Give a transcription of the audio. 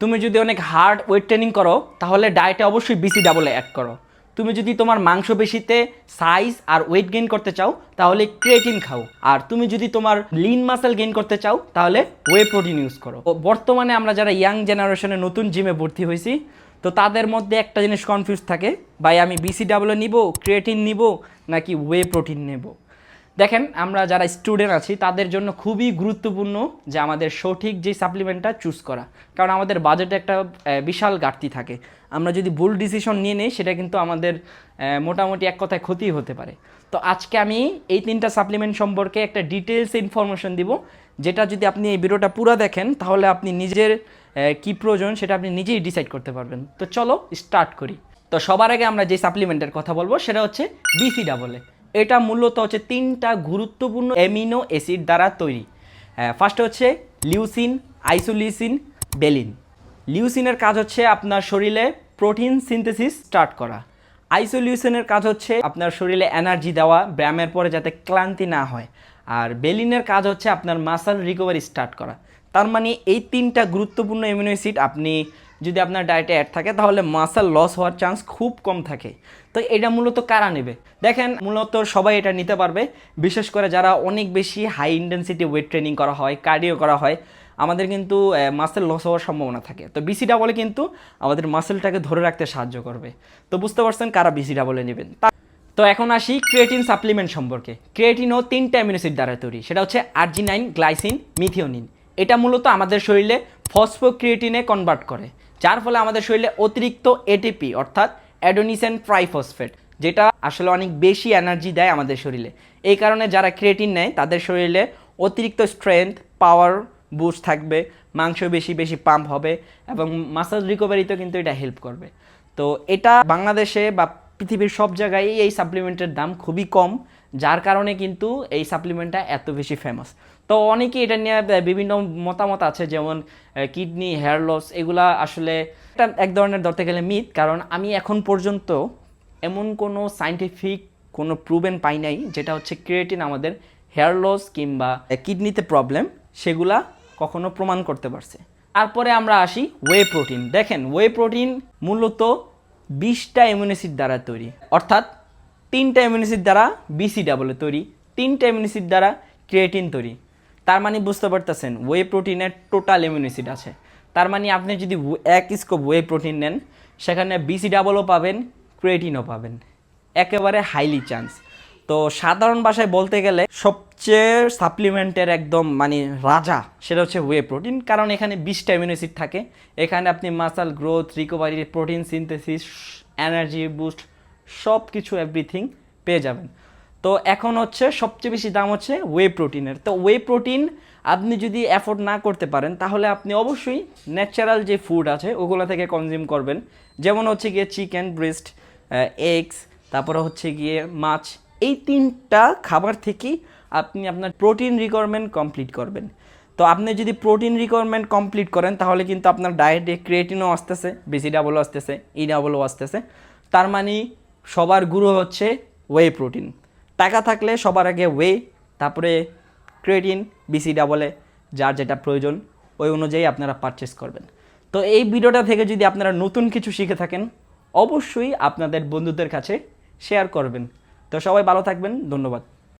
তুমি যদি অনেক হার্ড ওয়েট ট্রেনিং করো, তাহলে ডায়েটে অবশ্যই বিসি ডাবলে অ্যাড করো। তুমি যদি তোমার মাংস পেশিতে সাইজ আর ওয়েট গেইন করতে চাও, তাহলে ক্রিয়েটিন খাও। আর তুমি যদি তোমার লিন মাসেল গেইন করতে চাও, তাহলে ওয়ে প্রোটিন ইউজ করো। বর্তমানে আমরা যারা ইয়াং জেনারেশনে নতুন জিমে ভর্তি হয়েছি, তো তাদের মধ্যে একটা জিনিস কনফিউজ থাকে, ভাই আমি বিসি ডাবলে নিব ক্রিয়েটিন নিব, নাকি ওয়ে প্রোটিন নেব? দেখেন, আমরা যারা স্টুডেন্ট আছি, তাদের জন্য খুবই গুরুত্বপূর্ণ যে আমাদের সঠিক যে সাপ্লিমেন্টটা চুজ করা। কারণ আমাদের বাজেটে একটা বিশাল ঘাটতি থাকে। আমরা যদি ভুল ডিসিশন নিয়ে নিই, সেটা কিন্তু আমাদের মোটামুটি এক কথায় ক্ষতি হতে পারে। তো আজকে আমি এই তিনটা সাপ্লিমেন্ট সম্পর্কে একটা ডিটেলস ইনফরমেশন দিব, যেটা যদি আপনি এই ভিডিওটা পুরো দেখেন, তাহলে আপনি নিজের কি প্রয়োজন, সেটা আপনি নিজেই ডিসাইড করতে পারবেন। তো চলো স্টার্ট করি। তো সবার আগে আমরা যে সাপ্লিমেন্টের কথা বলব, সেটা হচ্ছে বিসি ডাবলে এটা মূলত হচ্ছে তিনটা গুরুত্বপূর্ণ অ্যামিনো অ্যাসিড দ্বারা তৈরি। ফার্স্ট হচ্ছে লিউসিন, আইসোলিউসিন, বেলিন। লিউসিনের কাজ হচ্ছে আপনার শরীরে প্রোটিন সিনথেসিস স্টার্ট করা। আইসোলিউশনের কাজ হচ্ছে আপনার শরীরে এনার্জি দেওয়া, ব্যায়ামের পরে যাতে ক্লান্তি না হয়। আর বেলিনের কাজ হচ্ছে আপনার মাসাল রিকভারি স্টার্ট করা। তার মানে এই তিনটা গুরুত্বপূর্ণ অ্যামিনো অ্যাসিড আপনি যদি আপনার ডায়েটে অ্যাড থাকে, তাহলে মাসাল লস হওয়ার চান্স খুব কম থাকে। তো এটা মূলত কারা নেবে? দেখেন, মূলত সবাই এটা নিতে পারবে। বিশেষ করে যারা অনেক বেশি হাই ইন্টেন্সিটি ওয়েট ট্রেনিং করা হয় কার্ডিও করা হয়, আমাদের কিন্তু মাসেল লস হওয়ার সম্ভাবনা থাকে। তো বিসি ডাবলে কিন্তু আমাদের মাসেলটাকে ধরে রাখতে সাহায্য করবে। তো বুঝতে পারছেন কারা বিসি ডাবলে নেবেন? তা- এখন আসি ক্রিয়েটিন সাপ্লিমেন্ট সম্পর্কে। ক্রিয়েটিনও তিনটা অ্যামিনোসিড দ্বারা তৈরি। সেটা হচ্ছে আর্জিনাইন গ্লাইসিন মিথিওনিন এটা মূলত আমাদের শরীরে ফসফোক্রিয়েটিনে কনভার্ট করে, যার ফলে আমাদের শরীরে অতিরিক্ত এটিপি অর্থাৎ অ্যাডোনিসেন ট্রাইফসফেট যেটা আসলে অনেক বেশি এনার্জি দেয় আমাদের শরীরে। এই কারণে যারা ক্রিয়েটিন নেয়, তাদের শরীরে অতিরিক্ত স্ট্রেংথ পাওয়ার বুস্ট থাকবে, মাংস বেশি বেশি পাম্প হবে, এবং মাসাল রিকভারিতেও কিন্তু এটা হেল্প করবে। তো এটা বাংলাদেশে বা পৃথিবীর সব জায়গায় এই সাপ্লিমেন্টের দাম খুবই কম, যার কারণে কিন্তু এই সাপ্লিমেন্টটা এত বেশি ফেমাস তো অনেকেই এটা নিয়ে বিভিন্ন মতামত আছে, যেমন কিডনি হেয়ার লস এগুলা আসলে এটা এক ধরনের ধরতে গেলে মিথ কারণ আমি এখন পর্যন্ত এমন কোনো সাইন্টিফিক কোনো প্রুভেন পাই নাই, যেটা হচ্ছে ক্রিয়েটিন আমাদের হেয়ার লস কিংবা কিডনিতে প্রবলেম সেগুলা কখনো প্রমাণ করতে পারছে। তারপরে আমরা আসি ওয়ে প্রোটিন দেখেন ওয়ে প্রোটিন মূলত বিশটা অ্যামিনোসিড দ্বারা তৈরি, অর্থাৎ তিনটা অ্যামিনোসিড দ্বারা বিসি ডাবলে তৈরি, তিনটা অ্যামিনোসিড দ্বারা ক্রিয়েটিন তৈরি। তার মানে বুঝতে পারতেছেন ওয়ে প্রোটিনের টোটাল অ্যামিনোসিড আছে। তার মানে আপনি যদি এক স্কোপ ওয়ে প্রোটিন নেন, সেখানে বিসি ডাবলও পাবেন ক্রিয়েটিনও পাবেন। একেবারে হাইলি চান্স তো সাধারণ ভাষায় বলতে গেলে সবচেয়ে সাপ্লিমেন্টের একদম মানে রাজা, সেটা হচ্ছে ওয়ে প্রোটিন কারণ এখানে বিশটা অ্যামিনোসিড থাকে। এখানে আপনি muscle growth recovery protein synthesis energy boost সব কিছু এভরিথিং পেয়ে যাবেন। তো এখন হচ্ছে সবচেয়ে বেশি দাম হচ্ছে ওয়ে প্রোটিনের তো ওয়ে প্রোটিন আপনি যদি অ্যাফোর্ড না করতে পারেন, তাহলে আপনি অবশ্যই ন্যাচারাল যে ফুড আছে, ওগুলো থেকে কনজিউম করবেন। যেমন হচ্ছে গিয়ে চিকেন ব্রেস্ট এগস তারপরে হচ্ছে গিয়ে মাছ। এই তিনটা খাবার থেকেই আপনি আপনার প্রোটিন রিকোয়ারমেন্ট কমপ্লিট করবেন। তো আপনি যদি প্রোটিন রিকোয়ারমেন্ট কমপ্লিট করেন, তাহলে কিন্তু আপনার ডায়েটে ক্রিয়েটিনও আসতেছে বেসি ডাবলও আসতেছে ই ডাবলও আসতেছে। তার মানে সবার গুরু হচ্ছে ওয়ে প্রোটিন টাকা থাকলে সবার আগে ওয়ে তারপরে ক্রেডিন বিসি ডাবলে যার যেটা প্রয়োজন, ওই অনুযায়ী আপনারা পারচেস করবেন। তো এই ভিডিওটা থেকে যদি আপনারা নতুন কিছু শিখে থাকেন, অবশ্যই আপনাদের বন্ধুদের কাছে শেয়ার করবেন। তো সবাই ভালো থাকবেন, ধন্যবাদ।